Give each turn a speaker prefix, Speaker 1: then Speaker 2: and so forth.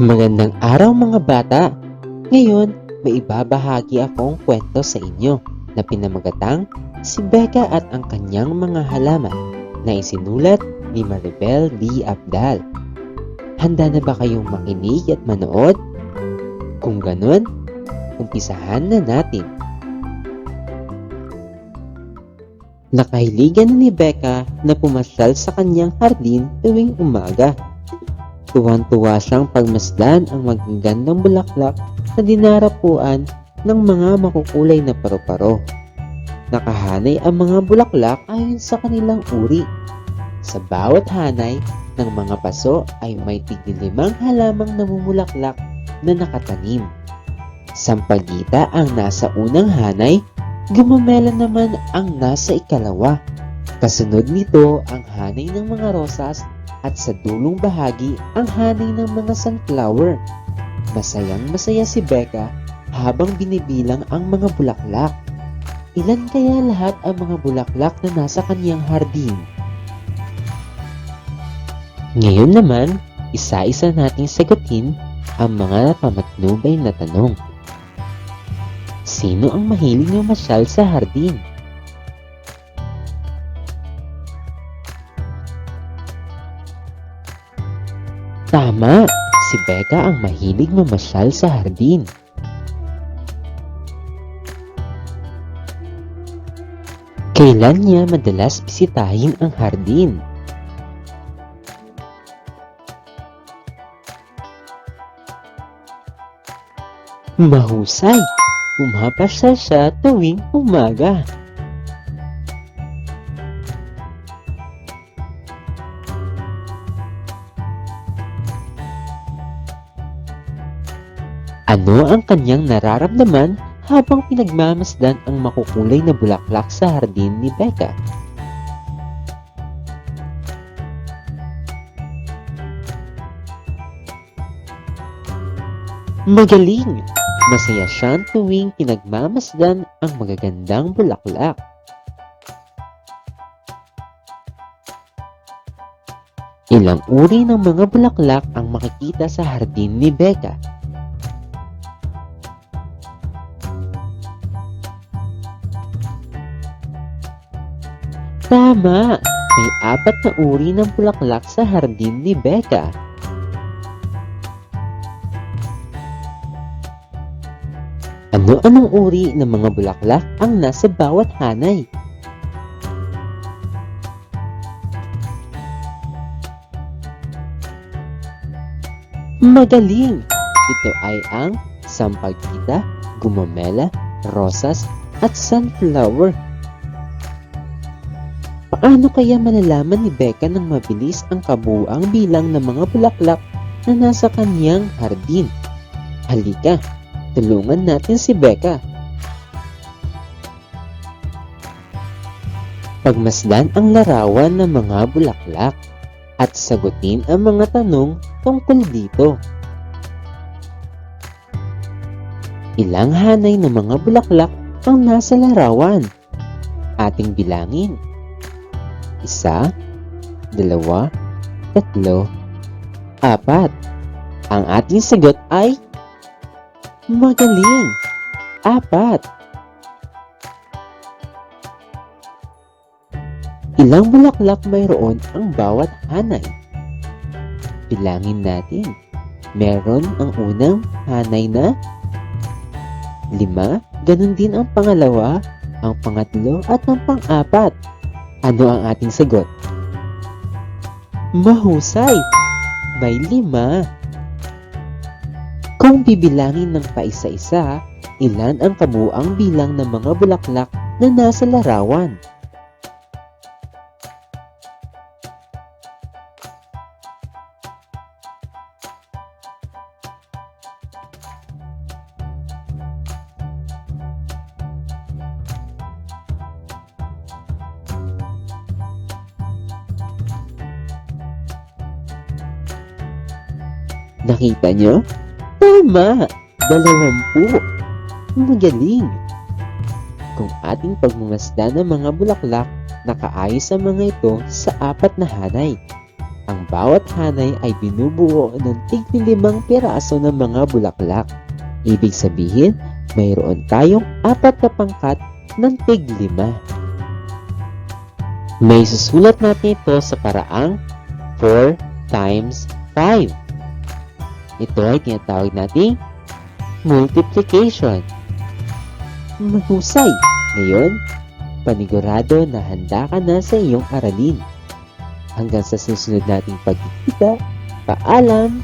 Speaker 1: Magandang araw mga bata! Ngayon, may ibabahagi akong kwento sa inyo na pinamagatang si Becca at ang kanyang mga halaman na isinulat ni Maribel D. Abdal. Handa na ba kayong makinig at manood? Kung ganun, umpisahan na natin. Nakahiligan na ni Becca na pumasyal sa kanyang hardin tuwing umaga. Tuwang-tuwa siyang pagmasdan ang magagandang bulaklak na dinarapuan ng mga makukulay na paru-paro. Nakahanay ang mga bulaklak ayon sa kanilang uri. Sa bawat hanay ng mga paso ay may tigilimang halamang namumulaklak na nakatanim. Sampagita ang nasa unang hanay, gumamela naman ang nasa ikalawa. Kasunod nito ang hanay ng mga rosas at sa dulong bahagi ang hanay ng mga sunflower. Masayang masaya si Becca habang binibilang ang mga bulaklak. Ilan kaya lahat ang mga bulaklak na nasa kaniyang hardin? Ngayon naman, isa-isa nating sagutin ang mga pamatnubay na tanong. Sino ang mahilig mamasyal sa hardin? Tama! Si Becca ang mahilig mamasyal sa hardin. Kailan niya madalas bisitahin ang hardin? Mahusay! Pumapasyal siya tuwing umaga. Ano ang kanyang nararamdaman habang pinagmamasdan ang makukulay na bulaklak sa hardin ni Becca? Magaling! Masaya siyang tuwing pinagmamasdan ang magagandang bulaklak. Ilang uri ng mga bulaklak ang makikita sa hardin ni Becca. Tama! May apat na uri ng bulaklak sa hardin ni Becca. Ano-anong uri ng mga bulaklak ang nasa bawat hanay? Magaling! Ito ay ang sampagita, gumamela, rosas, at sunflower. Paano kaya malalaman ni Becca ng mabilis ang kabuang bilang ng mga bulaklak na nasa kanyang hardin? Halika, tulungan natin si Becca. Pagmasdan ang larawan ng mga bulaklak at sagutin ang mga tanong tungkol dito. Ilang hanay ng mga bulaklak ang nasa larawan? Ating bilangin. Isa, dalawa, tatlo, apat. Ang ating sagot ay magaling. Apat. Ilang bulaklak mayroon ang bawat hanay? Bilangin natin. Meron ang unang hanay na lima, ganun din ang pangalawa, ang pangatlo at ang pang-apat. Ano ang ating sagot? Mahusay! May lima. Kung bibilangin ng paisa-isa, ilan ang kabuang bilang ng mga bulaklak na nasa larawan? Nakita nyo? Tama! Dalawampu! Magaling! Kung ating pagmamasdan ng mga bulaklak, nakaayos ang mga ito sa apat na hanay. Ang bawat hanay ay binubuo ng tignilimang piraso ng mga bulaklak. Ibig sabihin, mayroon tayong apat na pangkat ng tiglima. May susulat natin ito sa paraang 4 times 5. Ito ay tinatawag nating multiplication. Mahusay! Ngayon, panigurado na handa ka na sa iyong aralin. Hanggang sa susunod nating pagkikita, paalam!